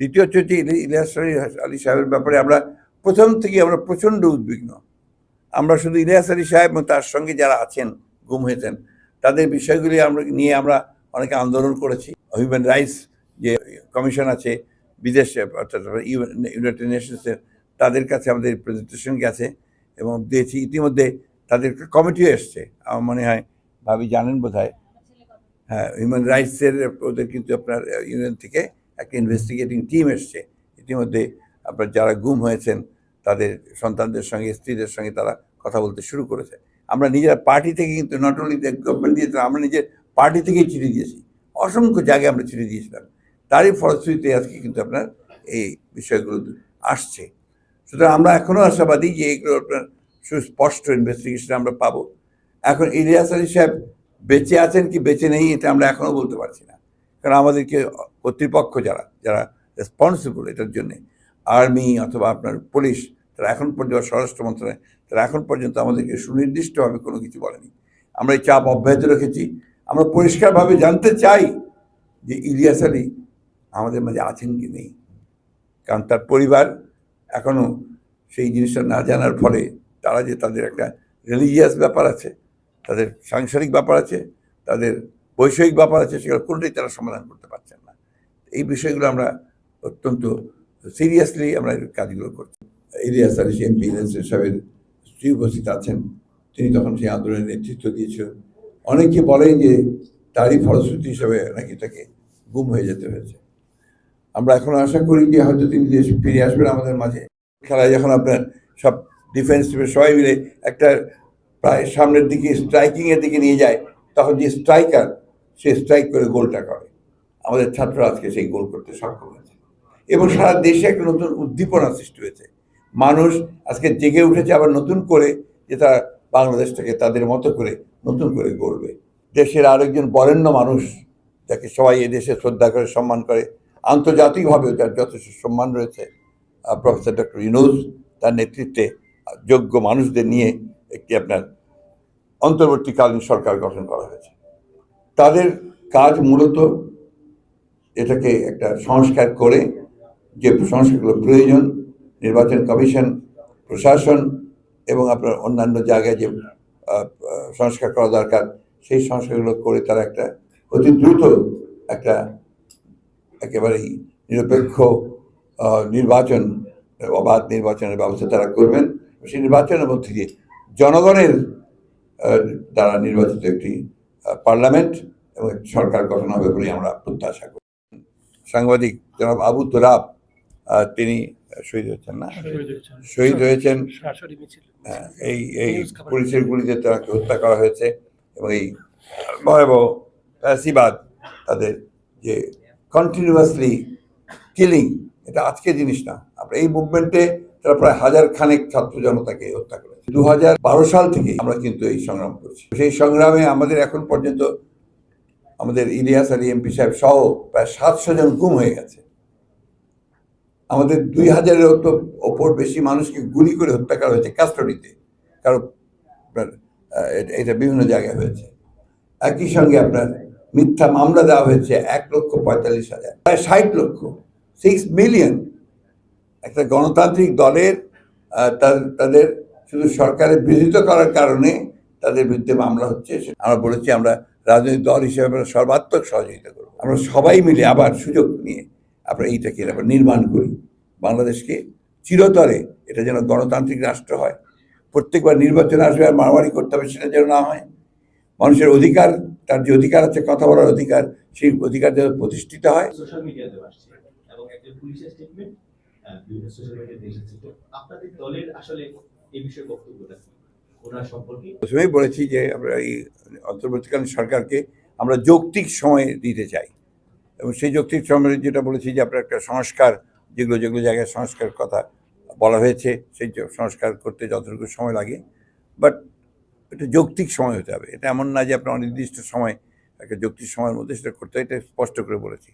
দ্বিতীয় হচ্ছে যে ইলি- ইলিয়াস আলী সাহেবের ব্যাপারে আমরা প্রথম থেকে আমরা প্রচণ্ড উদ্বিগ্ন। আমরা শুধু ইলিয়াস আলী সাহেব এবং তার সঙ্গে যারা আছেন, গুম হয়েছেন, তাদের বিষয়গুলি আমরা নিয়ে আমরা অনেকে আন্দোলন করেছি। হিউম্যান রাইটস যে কমিশন আছে, বিদেশে অর্থাৎ ইউনাইটেড নেশনসের তাদের কাছে আমাদের প্রেজেন্টেশন গেছে এবং দিয়েছি। ইতিমধ্যে তাদের কমিটিও এসছে। আমার মনে হয় ভাবি জানেন বোধ হয় হ্যাঁ হিউম্যান রাইটসের ওদের কিন্তু আপনার ইউনিয়ন থেকে একটা ইনভেস্টিগেটিং টিম এসছে। ইতিমধ্যে আপনার যারা গুম হয়েছেন, তাদের সন্তানদের সঙ্গে, স্ত্রীদের সঙ্গে তারা কথা বলতে শুরু করেছে। আমরা নিজেরা পার্টি থেকে কিন্তু নট অনলি গভর্নমেন্ট দিয়েছে আমরা নিজের পার্টি থেকেই চিঠি দিয়েছি। অসংখ্য জায়গায় আমরা চিঠি দিয়েছিলাম। তারই ফলশ্রুতিতে আজকে কিন্তু আপনার এই বিষয়গুলো আসছে। সুতরাং আমরা এখনও আশাবাদী যে এগুলো আপনার সুস্পষ্ট ইনভেস্টিগেশন আমরা পাবো। এখন ইলিয়াস আলী সাহেব বেঁচে আছেন কি বেঁচে নেই, এটা আমরা এখনও বলতে পারছি না। কারণ আমাদেরকে কর্তৃপক্ষ যারা যারা রেসপন্সিবল এটার জন্যে আর্মি অথবা আপনার পুলিশ তারা এখন পর্যন্ত, স্বরাষ্ট্র মন্ত্রণালয়, তারা এখন পর্যন্ত আমাদেরকে সুনির্দিষ্টভাবে কোনো কিছু বলেনি। আমরা এই চাপ অব্যাহত রেখেছি। আমরা পরিষ্কারভাবে জানতে চাই যে ইলিয়াস আলী আমাদের মাঝে আছেন কি নেই। কারণ তার পরিবার এখনও সেই জিনিসটা না জানার ফলে তারা যে তাদের একটা রিলিজিয়াস ব্যাপার আছে, তাদের সাংসারিক ব্যাপার আছে, তাদের বৈষয়িক ব্যাপার আছে, সেগুলো কোনটাই তারা সমাধান করতে পারছেন না। এই বিষয়গুলো আমরা অত্যন্ত সিরিয়াসলি আমরা কাজগুলো করছি। ইলিয়াস আলী এমপি সাহেবের স্ত্রী উপস্থিত আছেন, তিনি তখন সেই আন্দোলনের নেতৃত্ব দিয়েছিলেন অনেকে বলেন যে তারই ফলশ্রুতি হিসাবে নাকি তাকে গুম হয়ে যেতে হয়েছে। আমরা এখন আশা করি যে হয়তো তিনি দেশে ফিরে আসবেন আমাদের মাঝে। খেলায় যখন আপনার সব ডিফেন্স সবাই মিলে একটা প্রায় সামনের দিকে স্ট্রাইকিংয়ের দিকে নিয়ে যায়, তখন যে স্ট্রাইকার সে স্ট্রাইক করে গোলটা করে। আমাদের ছাত্ররা আজকে সেই গোল করতে সক্ষম হয়েছে। এবং সারা দেশে একটা নতুন উদ্দীপনা সৃষ্টি হয়েছে। মানুষ আজকে জেগে উঠেছে আবার নতুন করে যে তারা বাংলাদেশটাকে তাদের মতো করে নতুন করে গড়বে। দেশের আরেকজন বরেণ্য মানুষ যাকে সবাই এ দেশে শ্রদ্ধা করে, সম্মান করে, আন্তর্জাতিকভাবেও যার যথেষ্ট সম্মান রয়েছে প্রফেসর ডক্টর ইউনুস। তার নেতৃত্বে যোগ্য মানুষদের নিয়ে একটি আপনার অন্তর্বর্তীকালীন সরকার গঠন করা হয়েছে। তাদের কাজ মূলত এটাকে একটা সংস্কার করে যে সংস্কারগুলো প্রয়োজন, নির্বাচন কমিশন, প্রশাসন এবং আপনার অন্যান্য জায়গায় যে সংস্কার করা দরকার, সেই সংস্কারগুলো করে তারা একটা অতি দ্রুত একটা একেবারেই নিরপেক্ষ নির্বাচন, অবাধ নির্বাচনের ব্যবস্থা তারা করবেন। সেই নির্বাচনের মধ্যে দিয়ে জনগণের দ্বারা নির্বাচিত একটি পার্লামেন্ট এবং সরকার গঠন হবে বলে আমরা প্রত্যাশা করি। সাংবাদিক জনাব আবু তোরাব তিনি শহীদ হয়েছেন না? শহীদ হয়েছেন। হ্যাঁ, এই এই পুলিশের গুলিতে তাকে হত্যা করা হয়েছে এবং এই ভয়াবহ ফ্যাসিবাদ তাদের যে কন্টিনিউয়াসলি কিলিং এটা আজকের জিনিস না। আমরা এই মুভমেন্টে তারা প্রায় হাজার খানেক ছাত্র জনতাকে হত্যা করেছে। দু হাজার বারো সাল থেকে আমরা কিন্তু এই সংগ্রাম করছি। সেই সংগ্রামে আমাদের এখন পর্যন্ত আমাদের ইলিয়াস আলী এমপি সাহেব সহ প্রায় সাতশো জন গুম হয়ে গেছে। আমাদের দুই হাজারের ওপর বেশি মানুষকে গুলি করে হত্যা করা হয়েছে কাস্টডিতে কারও আপনার, এটা- বিভিন্ন জায়গায় হয়েছে। একই সঙ্গে আপনার মিথ্যা মামলা দেওয়া হয়েছে এক লক্ষ পঁয়তাল্লিশ হাজার প্রায় ষাট লক্ষ সিক্স মিলিয়ন একটা গণতান্ত্রিক দলের তাদের শুধু সরকারের বিরোধিতা করার কারণে তাদের বিরুদ্ধে মামলা হচ্ছে আমরা বলেছি আমরা রাজনৈতিক দল হিসেবে আমরা সর্বাত্মক সহযোগিতা করব। আমরা সবাই মিলে আবার সুযোগ নিয়ে আমরা এইটাকে আবার নির্মাণ করি। বাংলাদেশকে চিরতরে এটা যেন গণতান্ত্রিক রাষ্ট্র হয়। প্রত্যেকবার নির্বাচন আসবে আর মারামারি করতে হবে সেটা যেন না হয়। মানুষের অধিকার, তার যে অধিকার আছে, কথা বলার অধিকার, সেই অধিকার যেন প্রতিষ্ঠিত হয়। সোশ্যাল মিডিয়াতে এবং পুলিশের স্টেটমেন্ট আপনাদের দলের আসলে এই বিষয়ে বক্তব্যটা কি প্রথমেই বলেছি যে আমরা এই অন্তর্বর্তীকালীন সরকারকে আমরা যৌক্তিক সময় দিতে চাই। এবং সেই যৌক্তিক সময়ে যেটা বলেছি যে আপনার একটা সংস্কার, যেগুলো যেগুলো জায়গায় সংস্কার কথা বলা হয়েছে, সেই সংস্কার করতে যতটুকু সময় লাগে। বাট এটা যৌক্তিক সময় হতে হবে। এটা এমন না যে আপনার অনির্দিষ্ট সময়, একটা যৌক্তিক সময়ের মধ্যে সেটা করতে এটা স্পষ্ট করে বলেছি।